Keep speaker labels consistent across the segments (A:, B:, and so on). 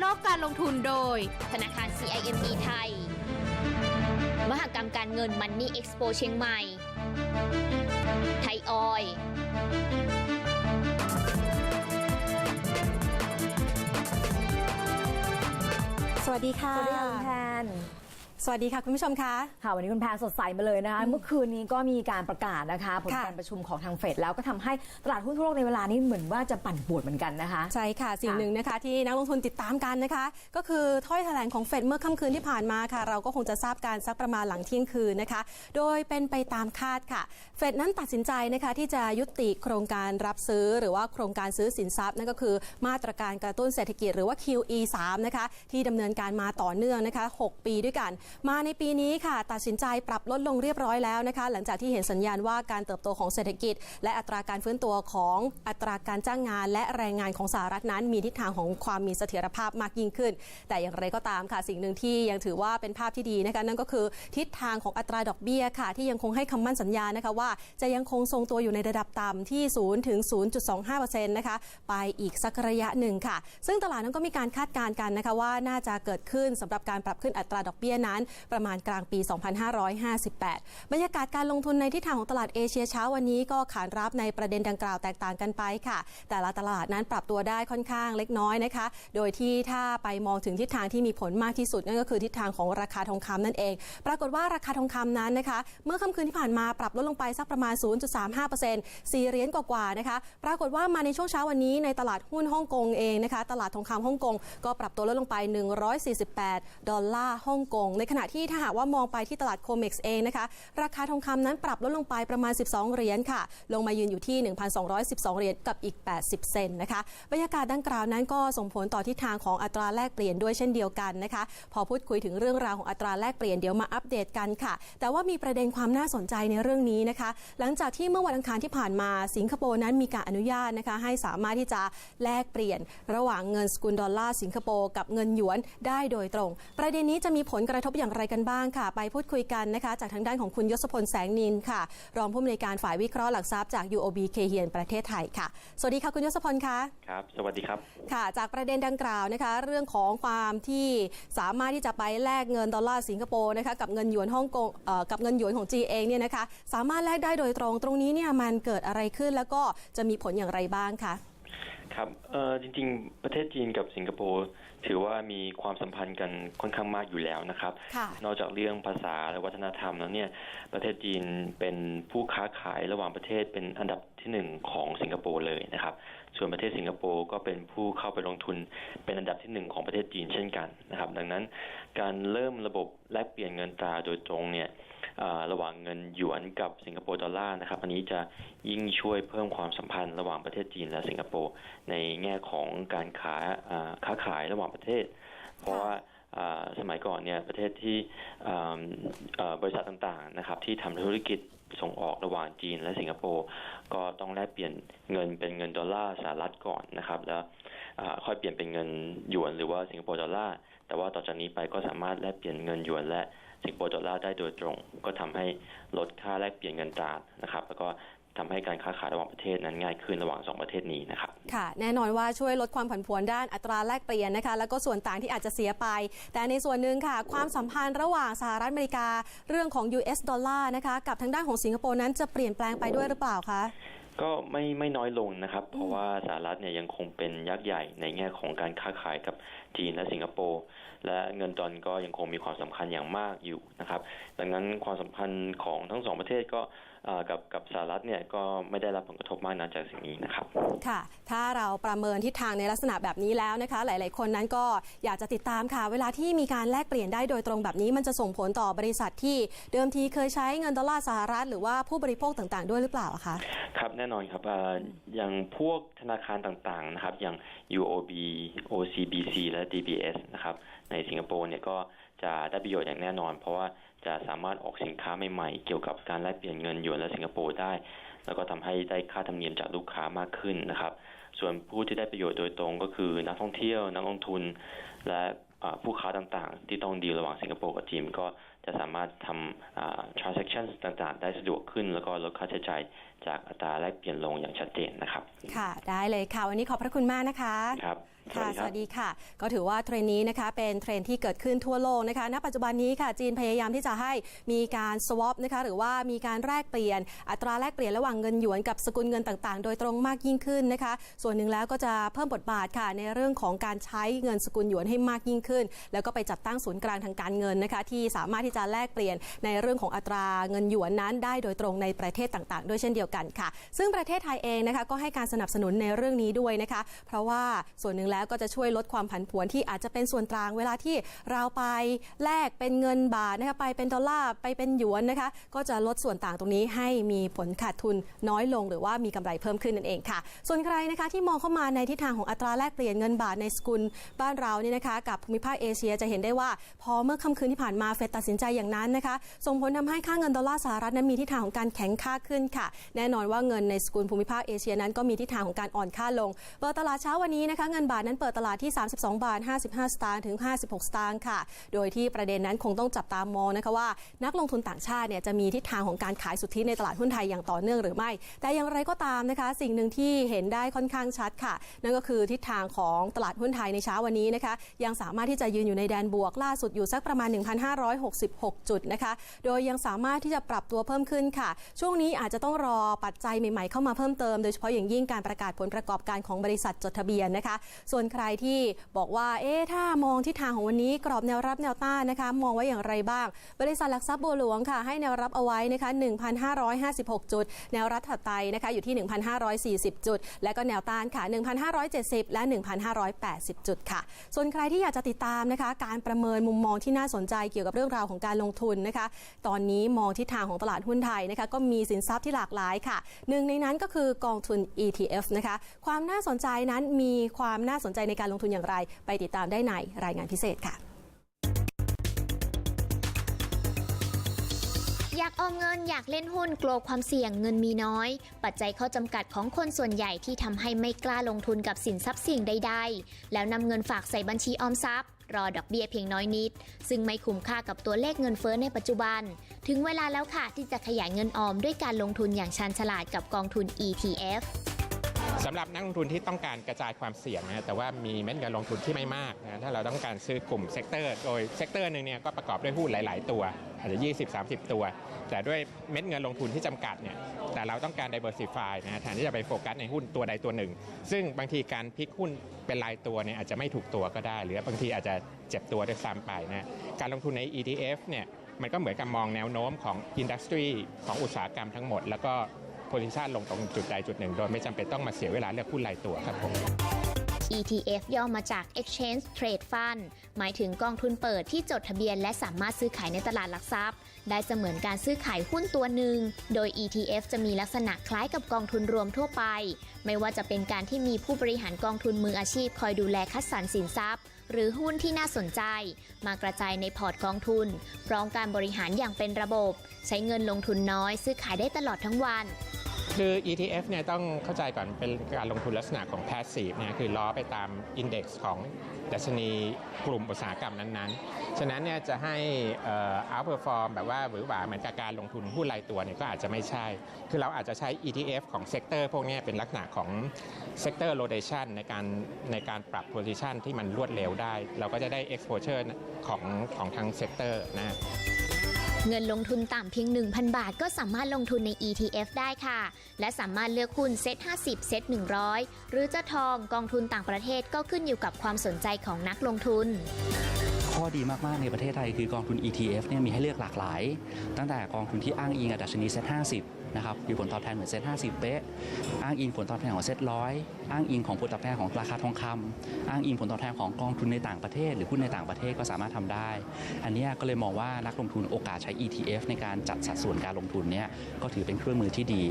A: โลกการลงทุนโดย ธนาคาร CIMB ไทย มหกรรมการเงินมันนี่เอ็กซ์โปเชียงใหม่ ไทยออยล์
B: สวัสดีค่ะ
C: สวัสดีค่ะคุณแพน
B: สวัสดีค่ะ คุณผู้ชมคะ
C: ค่ะ วันนี้คุณแพนสดใสมาเลยนะคะ เมื่อคืนนี้ก็มีการประกาศนะคะ ผล
B: ค่ะ
C: การประชุมของทางเฟดแล้วก็ทำให้ตลาดหุ้นทั่วโลกในเวลานี้เหมือนว่าจะปั่นป่วนเหมือนกันนะคะ
B: ใช่ค่ะ สิ่ง
C: ค่ะ
B: หนึ่งนะคะที่นักลงทุนติดตามกันนะคะ ก็คือถ้อยแถลงของเฟดเมื่อค่ำคืนที่ผ่านมาค่ะ เราก็คงจะทราบการสักประมาณหลังเที่ยงคืนนะคะ โดยเป็นไปตามคาดค่ะ เฟดนั้นตัดสินใจนะคะที่จะยุติโครงการรับซื้อ หรือว่าโครงการซื้อสินทรัพย์นั่นก็คือ มาตรการกระตุ้นเศรษฐกิจหรือว่า QE 3นะคะที่ดำเนินการมาต่อเนื่องนะคะ 6 ปีด้วยกันมาในปีนี้ค่ะ ตัดสินใจปรับลดลงเรียบร้อยแล้วนะคะ หลังจากที่เห็นสัญญาณว่าการเติบโตของเศรษฐกิจ และอัตราการฟื้นตัวของอัตราการจ้างงาน และแรงงานของสหรัฐนั้น มีทิศทางของความมีเสถียรภาพมากยิ่งขึ้น แต่อย่างไรก็ตามค่ะสิ่งหนึ่งที่ยังถือว่าเป็นภาพที่ดีนะคะนั่นก็คือทิศทางของอัตราดอกเบี้ยค่ะ ที่ยังคงให้คำมั่นสัญญานะคะว่าจะยังคงทรงตัวอยู่ในระดับต่ำที่0ถึง0.25%นะคะไปอีกสักระยะหนึ่งค่ะ ซึ่งตลาดนั้นก็มีการคาดการณ์กันนะคะว่าน่าจะเกิดขึ้นสำหรับการปรับขึ้นอัตราดอกเบี้ยนั้นประมาณกลางปี 2558 บรรยากาศการลงทุนในทิศทางของตลาดเอเชียเช้าวันนี้ก็ขานรับในประเด็นดังกล่าวแตกต่างกันไปค่ะ แต่ละตลาดนั้นปรับตัวได้ค่อนข้างเล็กน้อยนะคะ โดยที่ถ้าไปมองถึงทิศทางที่มีผลมากที่สุดนั่นก็คือทิศทางของราคาทองคำนั่นเอง ปรากฏว่าราคาทองคำนั้นนะคะ เมื่อค่ำคืนที่ผ่านมาปรับลดลงไปสักประมาณ 0.35% 4เหรียญกว่าๆนะคะ ปรากฏว่ามาในช่วงเช้าวันนี้ในตลาดหุ้นฮ่องกงเองนะคะ ตลาดทองคำฮ่องกงก็ปรับตัวลดลงไป 148 ดอลลาร์ฮ่องกงขณะที่ถ้าหากว่ามองไปที่ตลาดโคเม็กซ์เองนะคะ ราคาทองคำนั้นปรับลดลงไปประมาณ 12 เหรียญค่ะ ลงมายืนอยู่ที่ 1,212 เหรียญกับอีก 80 เซนนะคะ บรรยากาศดังกล่าวนั้นก็ส่งผลต่อทิศทางของอัตราแลกเปลี่ยนด้วยเช่นเดียวกันนะคะ พอพูดคุยถึงเรื่องราวของอัตราแลกเปลี่ยนเดี๋ยวมาอัปเดตกันค่ะ แต่ว่ามีประเด็นความน่าสนใจในเรื่องนี้นะคะ หลังจากที่เมื่อวันอังคารที่ผ่านมาสิงคโปร์นั้นมีการอนุญาตนะคะ ให้สามารถที่จะแลกเปลี่ยน ระหว่างเงินสกุลดอลลาร์สิงคโปร์กับเงินหยวนได้โดยตรง ประเด็นนี้จะมีผลกระทบอย่างไรกันบ้างค่ะ ไปพูดคุยกันนะคะ จากทางด้านของคุณยศพลแสงนินค่ะ รองผู้อำนวยการฝ่ายวิเคราะห์หลักทรัพย์จาก UOB เคเฮียนประเทศไทยค่ะ สวัสดีค่ะคุณยศพลคะ
D: ครับ สวัสดีครับ
B: ค่ะ จากประเด็นดังกล่าวนะคะ เรื่องของความที่สามารถที่จะไปแลกเงินดอลลาร์สิงคโปร์นะคะกับเงินหยวนฮ่องกงเอ่อกับเงินหยวนของ G เองเนี่ยนะคะ สามารถแลกได้โดยตรงตรงนี้เนี่ยมันเกิดอะไรขึ้นแล้วก็จะมีผลอย่างไรบ้างคะ
D: ครับเอ่อจริงๆ ประเทศจีนกับสิงคโปร์ถือว่ามีความสัมพันธ์กันค่อนข้างมากอยู่แล้วนะครับ
B: ค่ะ
D: นอกจากเรื่องภาษาและวัฒนธรรมแล้วเนี่ยประเทศจีนเป็นผู้ค้าขายระหว่างประเทศเป็นอันดับที่หนึ่งของสิงคโปร์เลยนะครับ ส่วนประเทศสิงคโปร์ก็เป็นผู้เข้าไปลงทุนเป็นอันดับที่หนึ่งของประเทศจีนเช่นกันนะครับ ดังนั้นการเริ่มระบบแลกเปลี่ยนเงินตราโดยตรงเนี่ยระหว่างเงินหยวนกับสิงคโปร์ดอลลาร์นะครับ อันนี้จะยิ่งช่วยเพิ่มความสัมพันธ์ระหว่างประเทศจีนและสิงคโปร์ในแง่ของการค้าค้าขายระหว่างประเทศ เพราะว่า สมัยก่อนเนี่ยประเทศที่บริษัทต่างๆนะครับที่ทำธุรกิจส่งออกระหว่างจีนและสิงคโปร์ก็ต้องแลกเปลี่ยนเงินเป็นเงินดอลลาร์สหรัฐก่อนนะครับ แล้วค่อยเปลี่ยนเป็นเงินหยวนหรือว่าสิงคโปร์ดอลลาร์แต่ว่าต่อจากนี้ไปก็สามารถแลกเปลี่ยนเงินหยวนและสิงคโปร์ดอลลาร์ได้โดยตรง ก็ทำให้ลดค่าแลกเปลี่ยนเงินตรานะครับ แล้วก็ ทำให้การค้าขายระหว่างประเทศนั้นง่ายขึ้นระหว่างสองประเทศนี้นะครับ
B: ค่ะแน่นอนว่าช่วยลดความผันผวนด้านอัตราแลกเปลี่ยนนะคะแล้วก็ส่วนต่างที่อาจจะเสียไป แต่ในส่วนหนึ่งค่ะ ความสัมพันธ์ระหว่างสหรัฐอเมริกา เรื่องของ US ดอลลาร์นะคะกับทางด้านของสิงคโปร์นั้นจะเปลี่ยนแปลงไปด้วยหรือเปล่าคะ
D: ก็ไม่ไม่น้อยลงนะครับ เพราะว่าสหรัฐเนี่ยยังคงเป็นยักษ์ใหญ่ในแง่ของการค้าขายกับ จีนและสิงคโปร์และเงินดอลก็ยังคงมีความสำคัญอย่างมากอยู่นะครับ ดังนั้นความสัมพันธ์ของทั้งสองประเทศก็เอ่อกับกับสหรัฐเนี่ยก็ไม่ได้รับผลกระทบมากนักจากสิ่งนี้นะครับ
B: ค่ะ ถ้าเราประเมินทิศทางในลักษณะแบบนี้แล้วนะคะ หลาย ๆ คนนั้นก็อยากจะติดตามค่ะ เวลาที่มีการแลกเปลี่ยนได้โดยตรงแบบนี้ มันจะส่งผลต่อบริษัทที่เดิมทีเคยใช้เงินดอลลาร์สหรัฐหรือว่าผู้บริโภคต่าง ๆ ด้วยหรือเปล่าอะคะ
D: ครับแน่นอนครับอ่าอย่างพวกธนาคารต่าง ๆ นะครับ อย่าง UOB OCBC และ DBS นะครับในสิงคโปร์เนี่ยก็จะได้ประโยชน์อย่างแน่นอน เพราะว่าจะสามารถออกสินค้าใหม่ๆ เกี่ยวกับการแลกเปลี่ยนเงินหยวนและสิงคโปร์ได้ แล้วก็ทำให้ได้ค่าธรรมเนียมจากลูกค้ามากขึ้นนะครับ ส่วนผู้ที่ได้ประโยชน์โดยตรงก็คือนักท่องเที่ยวนักลงทุน และอ่าผู้ค้าต่างๆ ที่ต้องดีลระหว่างสิงคโปร์กับจีนก็จะสามารถทำอ่า transactions ต่างๆ ได้สะดวกขึ้น แล้วก็ลดค่าใช้จ่ายจากอัตราแลกเปลี่ยนลงอย่างชัดเจนนะครับ
B: ค่ะ ได้เลยค่ะ วันนี้ขอบพระคุณมากนะคะ
D: ครับ
B: ค่ะ
D: สวัสดีค่ะ
B: ก็ถือว่าเทรนนี้นะคะเป็นเทรนที่เกิดขึ้นทั่วโลกนะคะ ณ ปัจจุบันนี้ค่ะจีนพยายามที่จะให้มีการ swap นะคะหรือว่ามีการแลกเปลี่ยน อัตราแลกเปลี่ยนระหว่างเงินหยวนกับสกุลเงินต่างๆ โดยตรงมากยิ่งขึ้นนะคะ ส่วนหนึ่งแล้วก็จะเพิ่มบทบาทค่ะในเรื่องของการใช้เงินสกุลหยวนให้มากยิ่งขึ้น แล้วก็ไปจัดตั้งศูนย์กลางทางการเงินนะคะที่สามารถที่จะแลกเปลี่ยนในเรื่องของอัตราเงินหยวนนั้น ได้โดยตรงในประเทศต่างๆ ด้วยเช่นเดียวกันค่ะ ซึ่งประเทศไทยเองนะคะก็ให้การสนับสนุนในเรื่องนี้ด้วยนะคะ เพราะว่าส่วนหนึ่งแล้วก็จะช่วยลดความผันผวนที่อาจจะเป็นส่วนกลางเวลาที่เราไปแลกเป็นเงินบาทนะคะไปเป็นดอลลาร์ไปเป็นหยวนนะคะ ก็จะลดส่วนต่างตรงนี้ให้มีผลขาดทุนน้อยลง หรือว่ามีกำไรเพิ่มขึ้นนั่นเองค่ะ ส่วนใครนะคะที่มองเข้ามาในทิศทางของอัตราแลกเปลี่ยนเงินบาทในสกุลบ้านเรานี่นะคะ กับภูมิภาคเอเชียจะเห็นได้ว่า พอเมื่อค่ำคืนที่ผ่านมาเฟดตัดสินใจอย่างนั้นนะคะ ส่งผลทำให้ค่าเงินดอลลาร์สหรัฐนั้นมีทิศทางของการแข็งค่าขึ้นค่ะ แน่นอนว่าเงินในสกุลภูมิภาคเอเชียนั้นก็มีทิศทางของการอ่อนค่าลงเปิดตลาดเช้าวันนี้นะคะเงินบาทนั้นเปิดตลาดที่ 32 บาท 55 สตางค์ถึง 56 สตางค์ค่ะ โดยที่ประเด็นนั้นคงต้องจับตามองนะคะว่า นักลงทุนต่างชาติเนี่ยจะมีทิศทางของการขายสุทธิในตลาดหุ้นไทยอย่างต่อเนื่องหรือไม่ แต่อย่างไรก็ตามนะคะ สิ่งหนึ่งที่เห็นได้ค่อนข้างชัดค่ะ นั่นก็คือทิศทางของตลาดหุ้นไทยในเช้าวันนี้นะคะ ยังสามารถที่จะยืนอยู่ในแดนบวกล่าสุดอยู่สักประมาณ 1,566 จุดนะคะ โดยยังสามารถที่จะปรับตัวเพิ่มขึ้นค่ะ ช่วงนี้อาจจะต้องรอปัจจัยใหม่ๆเข้ามาเพิ่มเติมโดยเฉพาะอย่างยิ่งการประกาศผลประกอบการของบริษัทจดทะเบียนนะคะส่วนใครที่บอกว่า เอ๊ะ ถ้ามองทิศทางของวันนี้กรอบแนวรับแนวต้านนะคะ มองไว้อย่างไรบ้าง บริษัทหลักทรัพย์บัวหลวงค่ะ ให้แนวรับเอาไว้นะคะ 1,556 จุด แนวรับถัดไปนะคะ อยู่ที่ 1,540 จุด และก็แนวต้านค่ะ 1,570 และ 1,580 จุดค่ะ ส่วนใครที่อยากจะติดตามนะคะ การประเมินมุมมองที่น่าสนใจเกี่ยวกับเรื่องราวของการลงทุนนะคะ ตอนนี้มองทิศทางของตลาดหุ้นไทยนะคะ ก็มีสินทรัพย์ที่หลากหลายค่ะ หนึ่งในนั้นก็คือกองทุน ETF นะคะ ความน่าสนใจนั้นมีความน่าสนใจในการลงทุนอย่างไร ไปติดตามได้ในรายงานพิเศษค่ะ
A: อยากออมเงินอยากเล่นหุ้นกลัวความเสี่ยงเงินมีน้อย ปัจจัยข้อจำกัดของคนส่วนใหญ่ที่ทำให้ไม่กล้าลงทุนกับสินทรัพย์เสี่ยงใดๆ แล้วนำเงินฝากใส่บัญชีออมทรัพย์รอดอกเบี้ยเพียงน้อยนิด ซึ่งไม่คุ้มค่ากับตัวเลขเงินเฟ้อในปัจจุบัน ถึงเวลาแล้วค่ะที่จะขยายเงินออมด้วยการลงทุนอย่างชันฉลาดกับกองทุน ETF
E: สำหรับนักลงทุนที่ต้องการกระจายความเสี่ยงนะแต่ว่ามีเม็ดเงินลงทุนที่ไม่มากนะถ้าเราต้องการซื้อกลุ่มเซกเตอร์โดยเซกเตอร์หนึ่งเนี่ยก็ประกอบด้วยหุ้นหลาย ๆ ตัว อาจจะ 20-30 ตัว แต่ด้วยเม็ดเงินลงทุนที่จำกัดเนี่ยแต่เราต้องการ diversify นะแทนที่จะไปโฟกัสในหุ้นตัวใดตัวหนึ่ง ซึ่งบางทีการพลิกหุ้นเป็นรายตัวเนี่ยอาจจะไม่ถูกตัวก็ได้ หรือบางทีอาจจะเจ็บตัวด้วยซ้ำไปนะการลงทุนใน ETF เนี่ยมันก็เหมือนกับมองแนวโน้มของอินดัสทรีของอุตสาหกรรมทั้งหมด แล้วก็ โพซิชันลงตรงจุดใดจุดหนึ่ง โดยไม่จำเป็นต้องมาเสียเวลาเลือกหุ้นรายตัวครับผม
A: ETF ย่อมาจาก Exchange Trade Fund หมายถึงกองทุนเปิดที่จดทะเบียนและสามารถซื้อขายในตลาดหลักทรัพย์ ได้เสมือนการซื้อขายหุ้นตัวหนึ่ง โดย ETF จะมีลักษณะคล้ายกับกองทุนรวมทั่วไป ไม่ว่าจะเป็นการที่มีผู้บริหารกองทุนมืออาชีพคอยดูแลคัดสรรสินทรัพย์ หรือหุ้นที่น่าสนใจ มากระจายในพอร์ตกองทุน พร้อมการบริหารอย่างเป็นระบบ ใช้เงินลงทุนน้อย ซื้อขายได้ตลอดทั้งวัน
E: คือ ETF เนี่ยต้องเข้าใจก่อนเป็นการลงทุนลักษณะของ passive เนี่ยคือล้อไปตาม index ของดัชนีกลุ่มอุตสาหกรรมนั้นๆ ฉะนั้นเนี่ยจะให้อ่อ outperform แบบว่าหวือหวาเหมือนกับการลงทุนหุ้นรายตัวเนี่ยก็อาจจะไม่ใช่ คือเราอาจจะใช้ ETF ของเซกเตอร์พวกนี้เป็นลักษณะของ sector rotation ในการในการปรับ position ที่มันรวดเร็วได้ เราก็จะได้ exposure ของของทางเซกเตอร์นะ
A: เงินลงทุนต่ำเพียง 1,000 บาท ก็สามารถลงทุนใน ETF ได้ค่ะ และสามารถเลือกหุ้นเซ็ต50 เซ็ต100 หรือจะทองกองทุนต่างประเทศก็ขึ้นอยู่กับความสนใจของนักลงทุน
F: ข้อดีมาก ๆ ในประเทศไทยคือกองทุน ETF เนี่ยมีให้เลือกหลากหลาย ตั้งแต่กองทุนที่อ้างอิงกับดัชนีเซ็ต50 นะครับมีผลตอบแทนเหมือนเซ็ต50 เป๊ะ อ้างอิงผลตอบแทนของเซ็ตร้อยอ้างอิงของผลตอบแทนของราคาทองคำอ้างอิงผลตอบแทนของกองทุนในต่างประเทศ หรือหุ้นในต่างประเทศก็สามารถทำได้ อันนี้ก็เลยมองว่านักลงทุนโอกาสใช้ ETF ในการจัดสัดส่วนการลงทุนเนี่ยก็ถือเป็นเครื่องมือที่ดี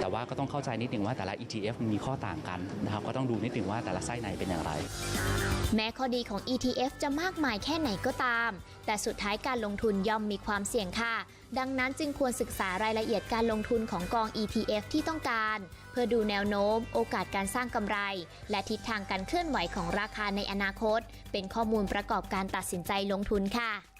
F: แต่ว่าก็ต้องเข้าใจนิดหนึ่งว่าแต่ละ ETF มันมีข้อต่างกันนะครับก็ต้องดูนิดหนึ่งว่าแต่ละไส้ในเป็นอย่างไร
A: แม้ข้อดีของ ETF จะมากมายแค่ไหนก็ตาม แต่สุดท้ายการลงทุนย่อมมีความเสี่ยงค่ะ ดังนั้นจึงควรศึกษารายละเอียดการลงทุนของกอง ETF ที่ต้องการ เพื่อดูแนวโน้ม โอกาสการสร้างกำไร และทิศทางการเคลื่อนไหวของราคาในอนาคต เป็นข้อมูลประกอบการตัดสินใจลงทุนค่ะ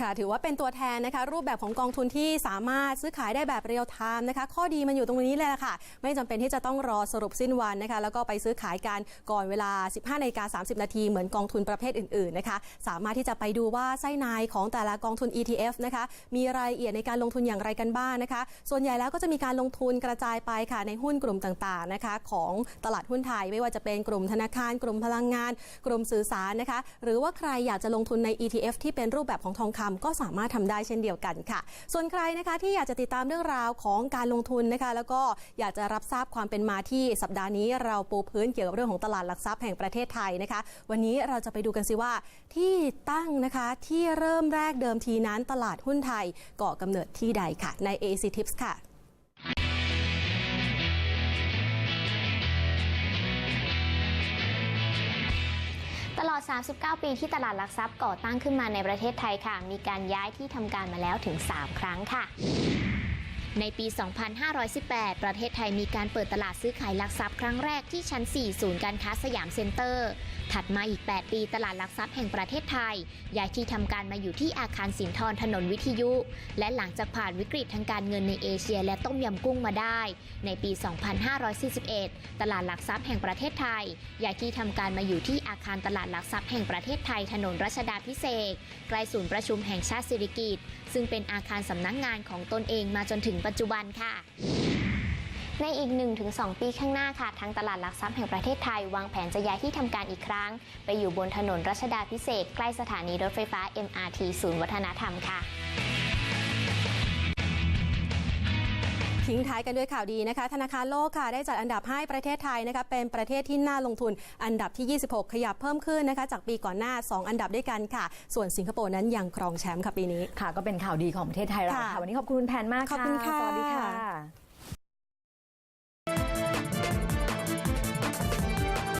B: ค่ะ ถือว่าเป็นตัวแทนนะคะ รูปแบบของกองทุนที่สามารถซื้อขายได้แบบเรียลไทม์นะคะ ข้อดีมันอยู่ตรงนี้เลยล่ะค่ะ ไม่จำเป็นที่จะต้องรอสรุปสิ้นวันนะคะ แล้วก็ไปซื้อขายกันก่อนเวลา 15นาฬิกา30 นาที เหมือนกองทุนประเภทอื่น ๆ นะคะ สามารถที่จะไปดูว่าไส้ในของแต่ละกองทุน ETF นะคะ มีรายละเอียดในการลงทุนอย่างไรกันบ้างนะคะ ส่วนใหญ่แล้วก็จะมีการลงทุนกระจายไปค่ะในหุ้นกลุ่มต่างๆนะคะ ของตลาดหุ้นไทยไม่ว่าจะเป็นกลุ่มธนาคาร กลุ่มพลังงาน กลุ่มสื่อสารนะคะ หรือว่าใครอยากจะลงทุนใน ETF ที่เป็นรูปแบบของทองคำก็สามารถทำได้เช่นเดียวกันค่ะ ส่วนใครนะคะที่อยากจะติดตามเรื่องราวของการลงทุนนะคะ แล้วก็อยากจะรับทราบความเป็นมาที่สัปดาห์นี้ เราปูพื้นเกี่ยวกับเรื่องของตลาดหลักทรัพย์แห่งประเทศไทยนะคะ วันนี้เราจะไปดูกันสิว่าที่ตั้งนะคะที่เริ่มแรกเดิมทีนั้นตลาดหุ้นไทยก่อกำเนิดที่ใดค่ะใน AC Tips ค่ะ
A: 39 ปีที่ตลาดหลักทรัพย์ก่อตั้งขึ้นมาในประเทศไทยค่ะ มีการย้ายที่ทำการมาแล้วถึง 3 ครั้งค่ะ ในปี 2518 ประเทศไทยมีการเปิดตลาดซื้อขายหลักทรัพย์ครั้งแรกที่ชั้น 4 ศูนย์การค้าสยามเซ็นเตอร์ ถัดมาอีก 8 ปีตลาดหลักทรัพย์แห่งประเทศไทย ย้ายที่ทำการมาอยู่ที่อาคารสินทรถนนวิทยุ และหลังจากผ่านวิกฤตทางการเงินในเอเชียและต้มยำกุ้งมาได้ ในปี 2541 ตลาดหลักทรัพย์แห่งประเทศไทย ย้ายที่ทำการมาอยู่ที่อาคารตลาดหลักทรัพย์แห่งประเทศไทยถนนรัชดาพิเศษใกล้ศูนย์ประชุมแห่งชาติสิริกิติ์ซึ่งเป็นอาคารสำนักงานของตนเองมาจนถึงปัจจุบันค่ะในอีก 1-2 ปีข้างหน้าค่ะ ทางตลาดหลักทรัพย์แห่งประเทศไทย วางแผนจะย้ายที่ทำการอีกครั้ง ไปอยู่บนถนนรัชดาพิเศษ ใกล้สถานีรถไฟฟ้า MRT ศูนย์วัฒนธรรมค่ะ
B: ทิ้งท้ายกันด้วยข่าวดีนะคะ ธนาคารโลกค่ะได้จัดอันดับให้ประเทศไทยนะคะเป็นประเทศที่น่าลงทุนอันดับที่ 26 ขยับเพิ่มขึ้นนะคะ จากปีก่อนหน้า 2 อันดับด้วยกันค่ะ ส่วนสิงคโปร์นั้นยังครองแชมป์ค่ะปีนี้
C: ค่ะ ก็เป็นข่าวดีของประเทศไทยเรา
B: ค่ะ
C: ค่ะวันนี้ขอบคุณคุณแผนมาก
B: ขอบคุณค่ะ
C: สวัสดีค่ะ